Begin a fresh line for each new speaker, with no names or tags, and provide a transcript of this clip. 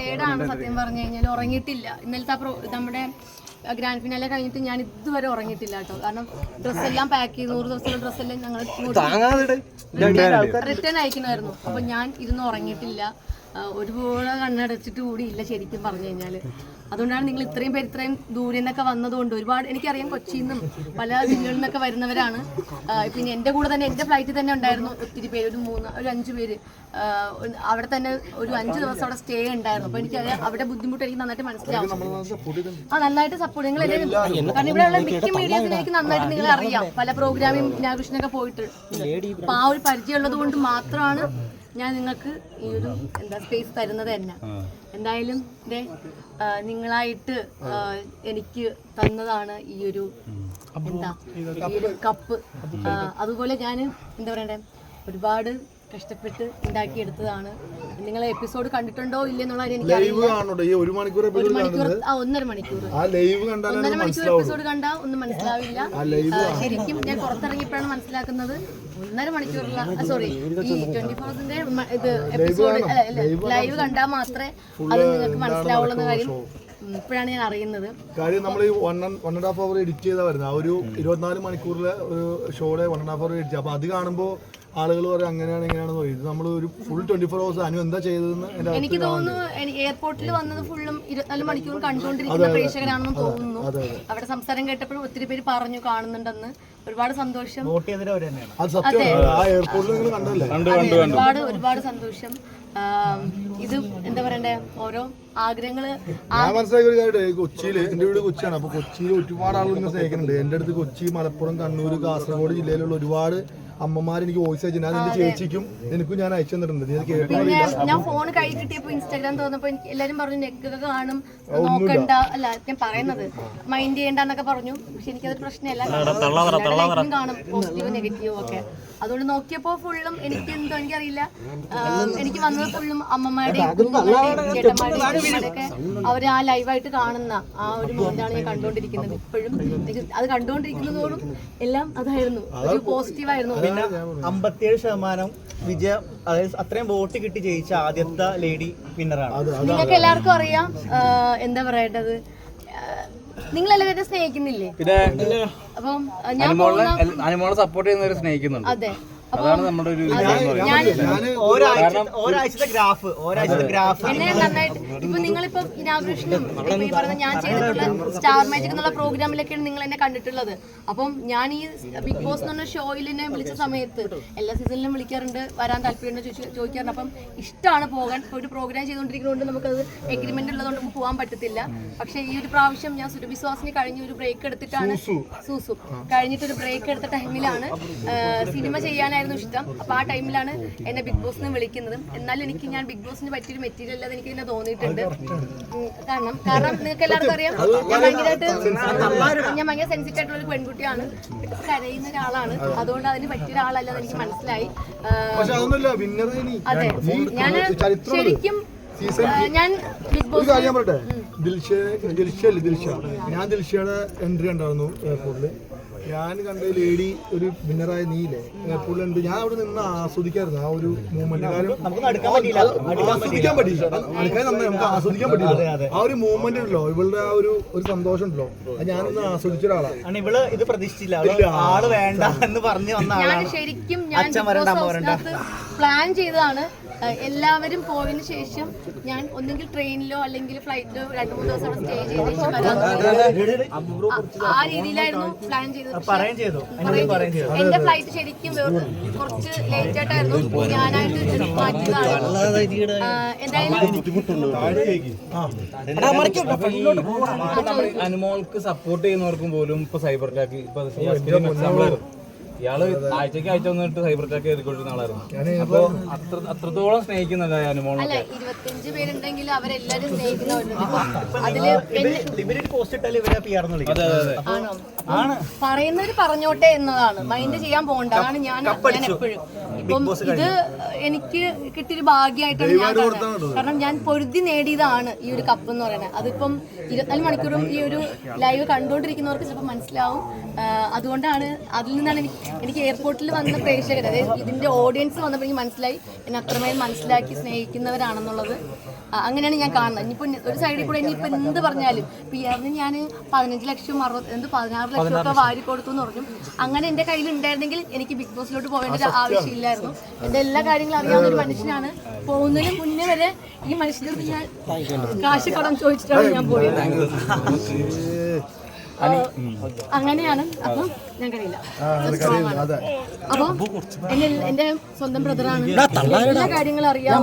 ടയേർഡാണ് സത്യം പറഞ്ഞു കഴിഞ്ഞാൽ ഉറങ്ങിയിട്ടില്ല. ഇന്നലത്തെ നമ്മുടെ ഗ്രാൻഡ് ഫിനാലെ കഴിഞ്ഞിട്ട് ഞാൻ ഇതുവരെ ഉറങ്ങിയിട്ടില്ല കേട്ടോ. കാരണം ഡ്രസ്സ് എല്ലാം പാക്ക് ചെയ്ത്. നൂറ് ദിവസത്തെ ഡ്രസ്സെല്ലാം ഞങ്ങൾ റിട്ടേൺ അയക്കണമായിരുന്നു. അപ്പൊ ഞാൻ ഇരുന്ന് ഉറങ്ങിയിട്ടില്ല. ഒരുപോലെ കണ്ണടച്ചിട്ട് കൂടിയില്ല ശരിക്കും പറഞ്ഞു കഴിഞ്ഞാൽ അതുകൊണ്ടാണ് നിങ്ങൾ ഇത്രയും പേര് ഇത്രയും ദൂരെ നിന്നൊക്കെ വന്നതുകൊണ്ട് ഒരുപാട് എനിക്കറിയാം കൊച്ചിയിൽ നിന്നും പല ജില്ലകളിൽ നിന്നൊക്കെ വരുന്നവരാണ്. പിന്നെ എന്റെ കൂടെ തന്നെ എന്റെ ഫ്ലൈറ്റിൽ തന്നെ ഉണ്ടായിരുന്നു ഒത്തിരി പേര് ഒരു മൂന്ന് ഒരു അഞ്ച് പേര്. അവിടെ തന്നെ ഒരു അഞ്ച് ദിവസം അവിടെ സ്റ്റേ ഉണ്ടായിരുന്നു. അപ്പോൾ എനിക്ക് അവിടെ ബുദ്ധിമുട്ട് എനിക്ക് നന്നായിട്ട് മനസ്സിലാവും. ആ നന്നായിട്ട് സപ്പോർട്ട് നിങ്ങൾ എല്ലാവരും കാരണം ഇവിടെയുള്ള മിക്ക മീഡിയസിനെ എനിക്ക് നന്നായിട്ട് നിങ്ങൾ അറിയാം. പല പ്രോഗ്രാമിലും വിജ്ഞാകൃഷ്ണനൊക്കെ പോയിട്ട് അപ്പൊ ആ ഒരു പരിചയമുള്ളത് കൊണ്ട് മാത്രമാണ് ഞാൻ നിങ്ങൾക്ക് ഈ ഒരു എന്താ സ്പേസ് തരുന്നത് തന്നെ. എന്തായാലും ദേ, ആ, നിങ്ങളായിട്ട് എനിക്ക് തന്നതാണ് ഈ ഒരു എന്താ ഈ ഒരു കപ്പ്. അതുപോലെ ഞാൻ എന്താ പറയണ്ടേ ഒരുപാട് കഷ്ടപ്പെട്ട് ഉണ്ടാക്കിയെടുത്തതാണ്. നിങ്ങൾ എപ്പിസോഡ് കണ്ടിട്ടുണ്ടോ ഇല്ലെന്നുള്ള എനിക്ക്
ഒരു മണിക്കൂർ
ആ ഒന്നര മണിക്കൂർ.
ആ ലൈവ് കണ്ടാലേ
ഒന്നര മണിക്കൂർ എപ്പിസോഡ് കണ്ടാ ഒന്നും മനസ്സിലാവില്ല. ശരിക്കും ഞാൻ പുറത്തിറങ്ങിയപ്പോഴാണ് മനസ്സിലാക്കുന്നത്. ഒന്നര മണിക്കൂറുള്ള സോറി ഈ ട്വന്റി ഫോർസിന്റെ ഇത് എപ്പിസോഡ് ലൈവ് കണ്ടാൽ മാത്രമേ അത് നിങ്ങൾക്ക് മനസ്സിലാവുള്ളൂ എന്ന കാര്യം ഇപ്പോഴാണ് ഞാൻ അറിയുന്നത്.
കാര്യം നമ്മൾ ഈ one one and half hour edit ചെയ്താൽ വരുന്നത്. ആ ഒരു ഇരുപത്തിനാല് മണിക്കൂറിലെ ഒരു ഷോയുടെ one and half hour edit അപ്പോൾ അത് കാണുമ്പോൾ ആളുകൾ പറയും അങ്ങനെയാണ് ഇങ്ങനെയാണെന്ന് പറയും. ഇത് നമ്മൾ ഒരു full twenty four hours Anu എന്താ ചെയ്തതെന്ന്
എനിക്ക് തോന്നുന്നു എയർപോർട്ടിൽ വന്നത് ഫുള്ളും ഇരുപത്തിനാല് മണിക്കൂർ കണ്ടുകൊണ്ടിരിക്കുന്ന പ്രേക്ഷകരാണെന്ന് തോന്നുന്നു. അവിടെ സംസാരം കേട്ടപ്പോഴും ഒത്തിരി പേര് പറഞ്ഞു കാണുന്നുണ്ടെന്ന്. ഒരുപാട് സന്തോഷം.
അത് സത്യം ആ എയർപോർട്ടിൽ നിങ്ങൾ കണ്ടല്ലേ
ഒരുപാട് ഒരുപാട് സന്തോഷം. ഇത് എന്താ പറയണ്ടേ? ഓരോ ആഗ്രഹങ്ങൾ
ഞാൻ മനസ്സിലാക്കിയ ഒരു കാര്യം കൊച്ചിയിൽ എന്റെ വീട് കൊച്ചിയാണ്. അപ്പൊ കൊച്ചിയിൽ ഒരുപാട് ആളുകൾ സ്നേഹിക്കുന്നുണ്ട്. എന്റെ അടുത്ത് കൊച്ചി മലപ്പുറം കണ്ണൂർ കാസർഗോഡ് ജില്ലയിലുള്ള ഒരുപാട് അമ്മമാർ എനിക്ക് വോയിസ് അയച്ചു ഞാൻ എന്റെ ചേച്ചിക്കും നിനക്കും ഞാൻ അയച്ചു തന്നിട്ടുണ്ട്. നീ
പിന്നെ ഞാൻ ഫോൺ കൈ കിട്ടിയപ്പോ ഇൻസ്റ്റാഗ്രാം തോന്നപ്പോ എനിക്ക് എല്ലാരും പറഞ്ഞു നെക്കൊക്കെ കാണും നോക്കണ്ട. അല്ല ഞാൻ പറയുന്നത് മൈൻഡ് ചെയ്യണ്ടെന്നൊക്കെ പറഞ്ഞു. പക്ഷെ എനിക്കതൊരു പ്രശ്നമല്ല. കാണും പോസിറ്റീവ് നെഗറ്റീവ് ഒക്കെ. അതുകൊണ്ട് നോക്കിയപ്പോ ഫുള്ളും എനിക്ക് എന്തോ എനിക്കറിയില്ല എനിക്ക് വന്നത് ഫുള്ളും അമ്മമാരുടെയും കുഞ്ഞുങ്ങളുടെയും അവർ ആ ലൈവായിട്ട് കാണുന്ന ആ ഒരു മോഡാണ് ഞാൻ കണ്ടുകൊണ്ടിരിക്കുന്നത് ഇപ്പോഴും എനിക്ക് അത് കണ്ടുകൊണ്ടിരിക്കുന്നതോടും എല്ലാം അതായിരുന്നു. ഒരു പോസിറ്റീവായിരുന്നു.
പിന്നെ അമ്പത്തിയേഴ് ശതമാനം വിജയ അതായത് അത്രയും വോട്ട് കിട്ടി ജയിച്ച ആദ്യത്തെ ലേഡി വിന്നറാണ്.
നിങ്ങൾക്ക് എല്ലാവർക്കും അറിയാം എന്താ പറയേണ്ടത്? നിങ്ങൾ എല്ലാവരും സ്നേഹിക്കുന്നില്ലേ?
പിന്നെ
അപ്പം ഞാൻ
അനുമോളെ സപ്പോർട്ട് ചെയ്യുന്നവരെ സ്നേഹിക്കുന്നുണ്ട്.
അതെ.
അതാണ് നമ്മുടെ ഒരു
അതെ ഞാൻ
ഒരാഴ്ച ഒരാഴ്ചത്തെ ഗ്രാഫ് ഒരാഴ്ചത്തെ ഗ്രാഫ്.
എന്നെ നന്നായിട്ട് ഇപ്പൊ നിങ്ങളിപ്പോ ഇനാഗ്രേഷനും പറഞ്ഞ ഞാൻ ചെയ്തിട്ടുള്ള സ്റ്റാർ മാജിക് എന്നുള്ള പ്രോഗ്രാമിലൊക്കെയാണ് നിങ്ങൾ എന്നെ കണ്ടിട്ടുള്ളത്. അപ്പം ഞാൻ ഈ ബിഗ് ബോസ് എന്ന് പറഞ്ഞ ഷോയിൽ എന്നെ വിളിച്ച സമയത്ത് എല്ലാ സീസണിലും വിളിക്കാറുണ്ട്. വരാൻ താല്പര്യമുണ്ട് ചോദിച്ചു ചോദിക്കാറുണ്ട്. അപ്പം ഇഷ്ടമാണ് പോകാൻ. ഒരു പ്രോഗ്രാം ചെയ്തുകൊണ്ടിരിക്കുന്നതുകൊണ്ട് നമുക്കത് എഗ്രിമെന്റ് ഉള്ളതുകൊണ്ട് നമുക്ക് പോകാൻ പറ്റത്തില്ല. പക്ഷേ ഈ ഒരു പ്രാവശ്യം ഞാൻ സുരഭിശ്വാസിന് കഴിഞ്ഞ ഒരു ബ്രേക്ക് എടുത്തിട്ടാണ് സൂസു. കഴിഞ്ഞിട്ട് ഒരു ബ്രേക്ക് എടുത്ത ടൈമിലാണ് സിനിമ ചെയ്യാനായിരുന്നു ഇഷ്ടം. അപ്പൊ ആ ടൈമിലാണ് എന്നെ ബിഗ് ബോസിന് വിളിക്കുന്നത്. എന്നാലും എനിക്ക് ഞാൻ ബിഗ് ബോസിന് പറ്റിയൊരു മെറ്റീരിയൽ അല്ലാതെ എനിക്ക് തന്നെ തോന്നിയിട്ടുണ്ട്. കാരണം കാരണം നിങ്ങൾക്ക് എല്ലാവർക്കും അറിയാം ഞാൻ ഭയങ്കരമായിട്ട് ഞാൻ ഭയങ്കര സെൻസിറ്റീവ് ആയിട്ടുള്ള ഒരു പെൺകുട്ടിയാണ്. കരയുന്ന ഒരാളാണ്. അതുകൊണ്ട് അതിന് പറ്റിയ ഒരാളല്ലെന്ന് എനിക്ക് മനസ്സിലായി. അതെ. ഞാൻ ശരിക്കും ഞാൻ
ഒരു കാര്യം പറയട്ടെ? ദിൽഷ ദിൽഷ അല്ലേ ദിൽഷ? ഞാൻ ദിൽഷയുടെ എൻട്രി ഉണ്ടായിരുന്നു എയർപോർട്ടിൽ ഞാൻ കണ്ട ലേഡി ഒരു വിന്നറായ നീലേ പുള്ളുണ്ട് ഉണ്ട് ഞാൻ അവിടെ നിന്ന് ആസ്വദിക്കായിരുന്നു ആ ഒരു മൂവ്മെന്റ് കാര്യം ആസ്വദിക്കാൻ പറ്റില്ല അടുക്കാൻ നന്നായി. നമുക്ക് ആസ്വദിക്കാൻ പറ്റില്ല ആ ഒരു മൂവ്മെന്റ് ഉണ്ടല്ലോ. ഇവളുടെ ആ ഒരു ഒരു സന്തോഷം ഉണ്ടല്ലോ അത് ഞാനൊന്ന് ആസ്വദിച്ച ഒരാളാണ്.
ഇവൾ ഇത് പ്രതീക്ഷിച്ചില്ല. ആൾ വേണ്ട എന്ന് പറഞ്ഞു വന്ന
ഞാൻ
ആളാണ്.
ശരിക്കും ഞാൻ
അച്ഛൻ വരണ്ട, അമ്മ വരണ്ട.
പ്ലാൻ ചെയ്തതാണ്. എല്ലാവരും പോയതിന് ശേഷം ഞാൻ ഒന്നുകിൽ ട്രെയിനിലോ അല്ലെങ്കിൽ ഫ്ലൈറ്റിലോ രണ്ട് മൂന്ന് ദിവസം അവിടെ സ്റ്റേ ചെയ്ത ശേഷം വരാൻ ആ രീതിയിലായിരുന്നു പ്ലാൻ ചെയ്തത്. എന്റെ ഫ്ലൈറ്റ് ശരിക്കും കുറച്ച് ലേറ്റ് ആയിട്ടായിരുന്നു. ഞാനായിട്ട് മാറ്റിയതാണ്. എന്തായാലും
അനുമോൾക്ക് സപ്പോർട്ട് ചെയ്യുന്നവർക്കും പോലും ഇപ്പൊ സൈബർ അറ്റാക്ക് ഇപ്പൊ ഇയാൾ ആഴ്ചക്ക് ആഴ്ച വന്നിട്ട് സൈബർ അറ്റാക്ക് ചെയ്തുകൊണ്ടിരുന്ന ആളായിരുന്നു. അപ്പൊ അത്ര അത്രത്തോളം സ്നേഹിക്കുന്നുണ്ട് അനുമോളെ
അല്ല ഇരുപത്തിയഞ്ച് പേരുണ്ടെങ്കിൽ അവരെല്ലാരും പറയുന്നവര് പറഞ്ഞോട്ടെ എന്നതാണ്. മൈൻഡ് ചെയ്യാൻ പോകണ്ട. അതാണ് ഞാൻ ഞാൻ എപ്പോഴും ഇപ്പം ഇത് എനിക്ക് കിട്ടിയൊരു ഭാഗ്യമായിട്ടാണ് ഞാൻ കാണുന്നത്. കാരണം ഞാൻ പൊരുതി നേടിയതാണ് ഈ ഒരു കപ്പ് എന്ന് പറയുന്നത്. അതിപ്പം ഇരുപത്തിനാല് മണിക്കൂറും ഈ ഒരു ലൈവ് കണ്ടുകൊണ്ടിരിക്കുന്നവർക്ക് ചിലപ്പോൾ മനസ്സിലാവും. അതുകൊണ്ടാണ് അതിൽ നിന്നാണ് എനിക്ക് എനിക്ക് എയർപോർട്ടിൽ വന്ന പ്രേക്ഷകർ അതായത് ഇതിന്റെ ഓഡിയൻസ് വന്നപ്പോൾ എനിക്ക് മനസ്സിലായി. എന്നെ അത്രമേൽ മനസ്സിലാക്കി സ്നേഹിക്കുന്നവരാണെന്നുള്ളത്. അങ്ങനെയാണ് ഞാൻ കാണുന്നത്. ഇനിയിപ്പോൾ ഒരു സൈഡിൽ കൂടെ ഇനിയിപ്പോൾ എന്ത് പറഞ്ഞാലും പി ആറിന് ഞാൻ പതിനഞ്ച് ലക്ഷം അറുപത് എന്ത് പതിനാറ് ലക്ഷം ഒക്കെ വാരി കൊടുത്തു എന്ന് പറഞ്ഞു. അങ്ങനെ എന്റെ കയ്യിൽ ഉണ്ടായിരുന്നെങ്കിൽ എനിക്ക് ബിഗ് ബോസിലോട്ട് പോകേണ്ട ഒരു ആവശ്യമില്ലായിരുന്നു. എന്റെ എല്ലാ കാര്യങ്ങളും അറിയാവുന്ന ഒരു മനുഷ്യനാണ്. പോകുന്നതിന് മുന്നേ വരെ ഈ മനുഷ്യന്റെ അടുത്ത് ഞാൻ കാശ് കടം ചോദിച്ചിട്ടാണ് ഞാൻ പോയത്. അങ്ങനെയാണ്. അപ്പം ഞാൻ കഴിയില്ല അപ്പം അപ്പൊ എന്റെ സ്വന്തം ബ്രദറാണ്. എല്ലാ കാര്യങ്ങളും അറിയാം